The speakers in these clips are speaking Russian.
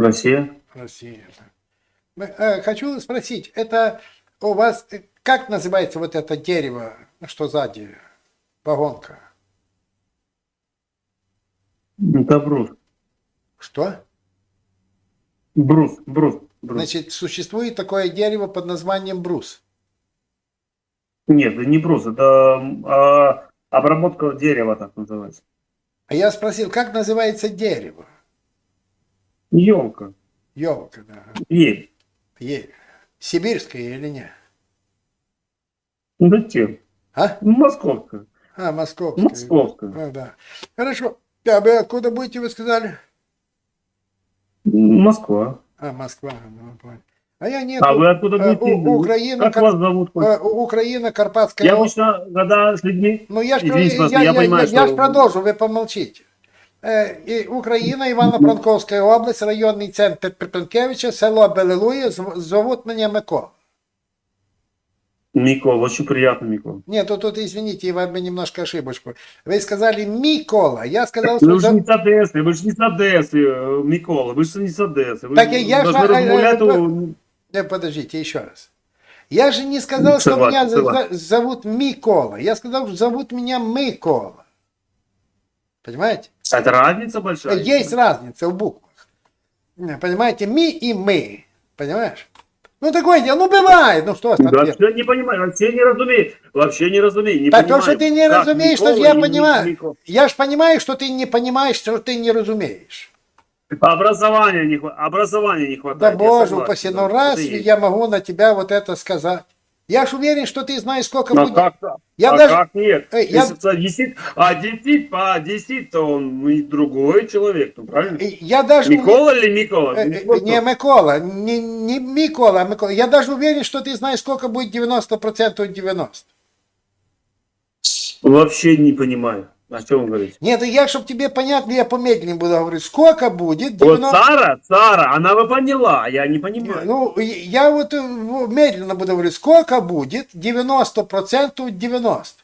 Россия. Россия. э, Хочу спросить, это у вас, э, как называется вот это дерево, что сзади, вагонка? Это брус. Что? Брус, брус, брус. Значит, существует такое дерево под названием брус. Нет, не брус, это а, обработка дерева, так называется. А я спросил, как называется дерево? Елка. Елка, да. Ель. Ель. Сибирская или нет? Ну, Зачем? А? Московская. А, московская. Московская. А, да. Хорошо. А вы откуда будете, вы сказали? Москва. А, Москва. ну. А я нет. А вы откуда э, будете? У- Украина, Как Кар- вас зовут? хоть? э, Украина, Карпатская Я обычно, когда с людьми... Ну я ж, Извините, я, я, я я, я, я ж что- продолжу, вы помолчите. Э, и Украина, Івано-Франковська область, районний центр Припенкевича, село Белилує, зв- зовут меня Микола. Микола, очень приятно, Микола. Нет, тут, тут извините, я вам немножко ошибочку. Вы сказали Микола, я сказал, Вы что... же не за- с Одессы, вы же не с Одессы, э, Микола, вы же не с Одессы. Вы Так я- я должны же- э, размовлять, э, у- Э, Подождите, еще раз. Я же не сказал, что Согласен, меня за- согласен. за- зовут Микола. Я сказал, что зовут меня Микола. Понимаете? Это разница большая? Есть разница в буквах. Не, Понимаете, ми и мы. Понимаешь? Ну такое дело, ну бывает, ну что там делать? вообще не понимаю, вообще не разумею, вообще не разумею, не Так то, что ты не Как разумеешь, что я Ми- понимаю. Микола? Я ж понимаю, что ты не понимаешь, что ты не разумеешь. Образования не, образования не хватает. Да боже упаси, ну раз я могу на тебя вот это сказать. Я ж уверен, что ты знаешь, сколько Ну, будет. как? Я а даже- как нет? Э, я- десять, а десять, по десять, то он и другой человек, ну правильно? Э, Я даже Микола или Микола? Э, э, Микола Не Микола, не, не Микола, а Микола. Я даже уверен, что ты знаешь, сколько будет 90% от 90. Вообще не понимаю, о чем вы говорите. Нет, я, чтобы тебе понятно, я помедленнее буду говорить. Сколько будет Вот 90... Сара, Сара, она бы поняла, я не понимаю. Ну, я вот э, медленно буду говорить. Сколько будет 90% от 90?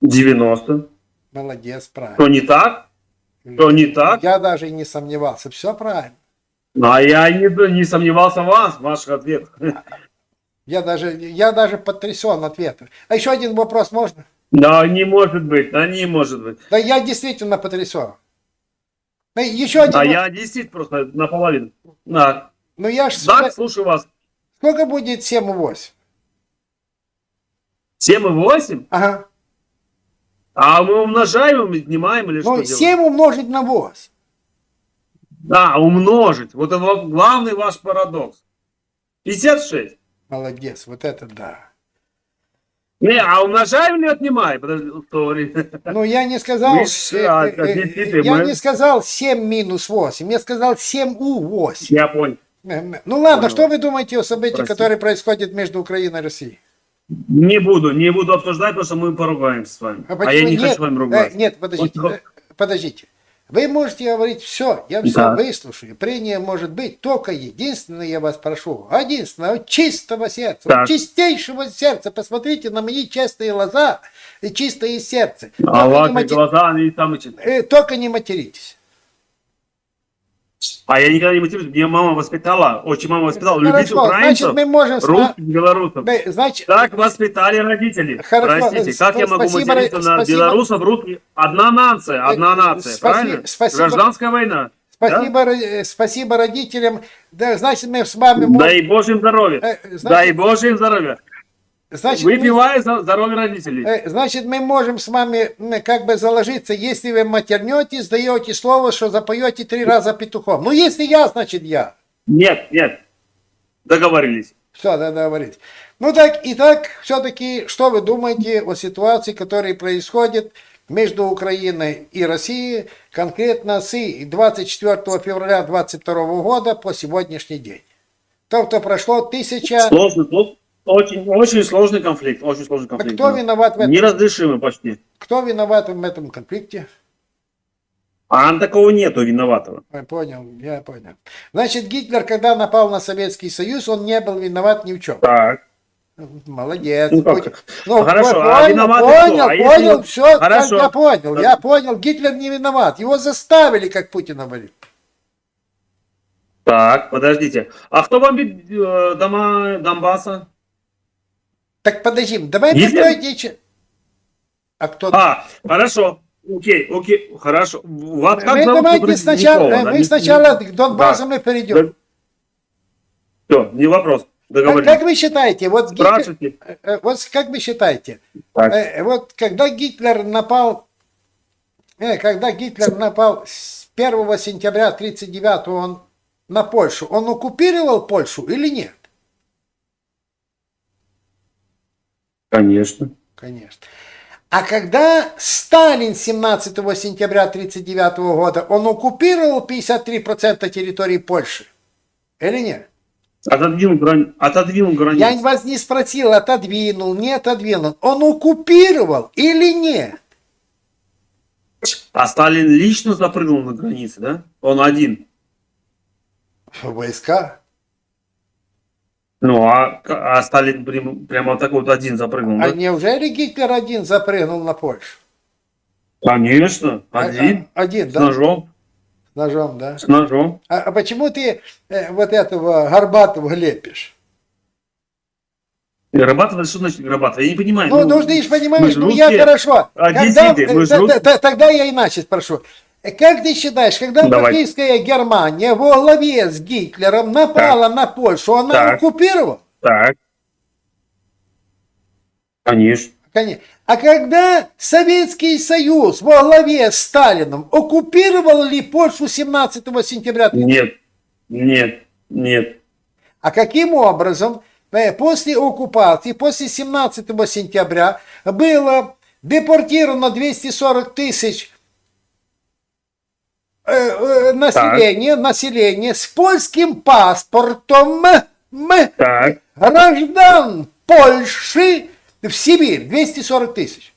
90. Молодец, правильно. Что не так? Что не так? Я даже и не сомневался. Все правильно. Ну, а я не, не сомневался в вас, в ваших ответах. Я даже, я даже потрясен ответом. А еще один вопрос можно? Да, не может быть, да не может быть. Да я действительно потрясен. Еще один А вопрос. я действительно просто наполовину. Да, Ну я ж... так, слушаю вас. Сколько будет 7 и 8? 7 и 8? Ага. А мы умножаем, отнимаем или что Ну, делаем? 7 умножить на 8. Да, умножить. Вот это главный ваш парадокс. 56. Молодец, вот это да. Не, а умножаем или отнимаем? Подожди, sorry. Ну, я не сказал... Ж, а, э, э, э, я не сказал 7 минус 8, я сказал 7 у 8. Я понял. Ну ладно, Понял. что вы думаете о событии, Простите. которое происходит между Украиной и Россией? Не буду, не буду обсуждать, потому что мы поругаемся с вами. А, я почему не нет? хочу с вами Э, ругаться. Нет, подождите, Вот- э, подождите. Вы можете говорить все, я все Да. выслушаю. Прения может быть, только единственное я вас прошу, единственное, от чистого сердца, от чистейшего сердца, посмотрите на мои честные глаза и чистое сердце. А Только не ваши мати- глаза, они там э, Только не материтесь. А я никогда не мотивирую. Меня мама воспитала, очень мама воспитала. Любить Хорошо, украинцев, значит, мы можем... русских, белорусов. Да, Значит, Так воспитали родители. Хорошо, Простите, э, как я могу спасибо, материться на спасибо. белорусов, русских? Одна нация, одна Э, нация, спаси- правильно? спасибо. Гражданская война. спасибо, ро- э, спасибо родителям. Да, значит, мы с вами... можем- Дай Боже им здоровья. значит, Дай Боже им здоровья. Значит, Выпивая за здоровье родителей. Э, Значит, мы можем с вами как бы заложиться, если вы матернетесь, даете слово, что запоете три раза петухом. Ну, если я, значит я. Нет, нет. Договорились. Все, да, договорились. Ну так, итак, все-таки, что вы думаете о ситуации, которая происходит между Украиной и Россией, конкретно с 24 февраля 22 года по сегодняшний день? Тобто прошло тысяча... Сложный, очень, очень сложный конфликт. Очень сложный А конфликт. кто да. виноват в этом? Неразрешимый почти. Кто виноват в этом конфликте? А такого нету виноватого. Я понял, я понял. Значит, Гитлер, когда напал на Советский Союз, он не был виноват ни в чем. Так. Молодец. Ну, как? Будь- Ну, Хорошо, а понял, виноваты понял, кто? А если понял, вот- все, Хорошо. я понял, я понял. Гитлер не виноват. Его заставили, как Путин говорит. Так, подождите. А кто бомбит э, дома Донбасса? Так подожди, давай построить еще- А кто? А, хорошо. Окей, окей, хорошо. Вас как мы зовут? давайте сначала, Никола, э, да? мы сначала к Донбассу мы перейдем. Все, не вопрос. Договорились. как вы считаете, вот, Гитлер, э, э, вот как вы считаете, Так. вот когда Гитлер напал, э, когда Гитлер напал с 1 сентября 1939 он на Польшу, он оккупировал Польшу или нет? Конечно. Конечно. А когда Сталин 17 сентября 1939 года, он оккупировал 53% территории Польши? Или нет? Отодвинул, грани... Отодвинул границу. Я вас не спросил, отодвинул, не отодвинул. Он оккупировал или нет? А Сталин лично запрыгнул на границе, да? Он один. Войска. Ну, а, а Сталин прям- прямо так вот один запрыгнул, А да? неужели Гитлер один запрыгнул на Польшу? Конечно, один. А- а- один, С да? ножом. С ножом, да? С ножом. А, а почему ты э, вот этого Горбатова лепишь? И Горбатов, это что значит Горбатов? Я не понимаю. Ну, ну, ты же понимаешь, ну я хорошо. одесситы, Когда- мы же т- т- русские. т- Тогда я иначе спрошу. Э, Как ты считаешь, когда Давай. нацистская Германия во главе с Гитлером напала на Польшу, она Так. оккупировала? Так. Конечно. Конечно. А когда Советский Союз во главе с Сталином оккупировал ли Польшу 17 сентября? Нет. Нет. Нет. А каким образом э, после оккупации, после 17 сентября было депортировано 240 тысяч э, э, населения, населения с польским паспортом м, Так. граждан Польши в Сибирь? 240 тысяч.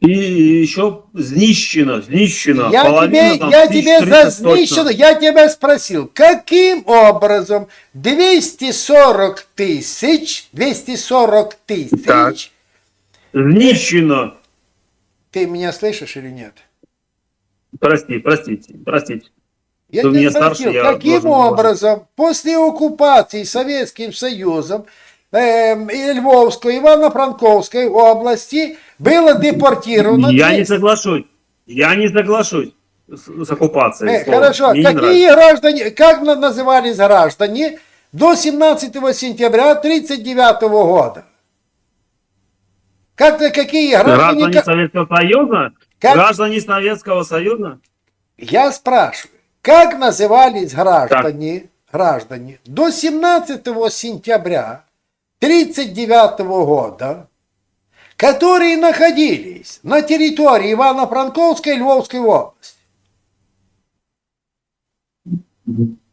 И еще знищено, знищено. Я Половина тебе, там, я тебе 30 зазнищено, точно. я тебя спросил, каким образом 240 тысяч, 240 Так. тысяч, Знищено. ты меня слышишь или нет? Прости, простите, простите. Я тебя меня спросил, старше, каким образом после оккупации Советским Союзом эм, и Львовской, Ивано-Франковской области было депортировано Я не 200 соглашусь. Я не соглашусь с, с оккупацией. Э, словом. Хорошо, Мне не какие граждане, как на- назывались граждане до 17 сентября 1939 года? Как какие граждане? Граждане Советского Союза? Как- Граждане Советского Союза? Я спрашиваю, как назывались граждане, граждане до 17 сентября 1939 года, которые находились на территории Ивано-Франковской и Львовской области?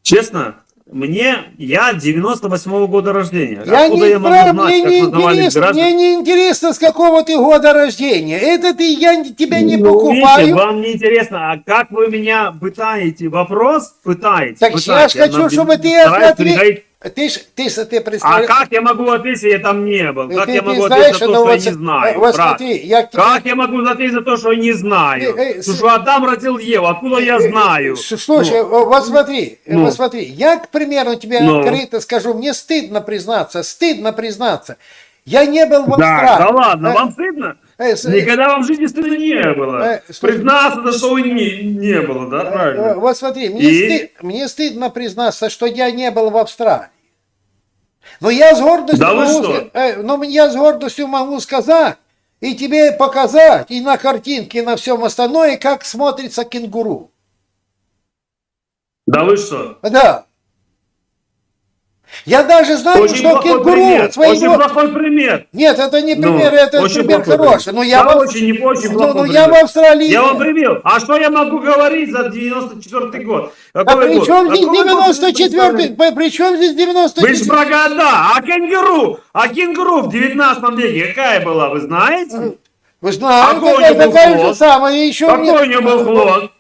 Честно, мне, я 98-го года рождения. Я Откуда не я могу спра- знать, мне, как не интересно, мне не интересно, с какого ты года рождения. Это ты, я тебя не Ну, покупаю. видите, вам не интересно, а как вы меня пытаете? Вопрос пытаете? Так я пытаете. ж хочу, на- чтобы ты ответил. Переходить. Ты ж, ты, ж- ты А представляешь... как я могу ответить, я там не был? Как ты, я ты могу знаешь, ответить за то, ну что я не знаю? Вот брат? смотри, я. Как я могу ответить за то, что я не знаю? Э, что Адам родил Еву, откуда я знаю? Слушай, Ну, вот смотри, э, ну. вот смотри, я, к примеру, тебе Ну. открыто скажу, мне стыдно признаться, стыдно признаться. Я не был в да, Австралии. да ладно, Э, вам стыдно? Э, с- Никогда вам в жизни стыдно не было. Э, Признаться, да, что вы не, не было, да, э, правильно? Вот смотри, мне, И? сты- мне стыдно признаться, что я не был в Австралии. Но я с гордостью Да могу, что? э, но я с гордостью могу сказать и тебе показать и на картинке, и на всем остальное, как смотрится кенгуру. Да вы что? Да. Я даже знаю, Очень что кенгуру пример. своего... Очень плохой пример. Нет, это не Ну, пример, это очень пример хороший. пример. Но я, Да, в... очень, не- очень ну, ну, я в Австралии... Я вам привел. А что я могу говорить за 94 год? А Какой при год? чем здесь Какой год вы 94 представляете? При чем здесь Вы 94 же про года. А кенгуру? А кенгуру в 19 веке какая была, вы знаете? Вы знаете, Какой был такая же самая. Еще Какой у него был хвост?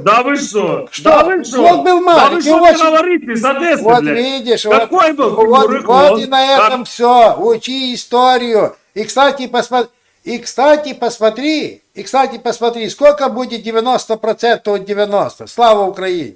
Да вы что? Что? Да вы что? Он был Да маленький, вы что очень- говорите из Одессы, Вот блядь? видишь, Какой вот, был вот, вот и на этом все. Учи историю. И кстати, посмотри, и кстати, посмотри, и кстати, посмотри, сколько будет 90% от 90. Слава Украине.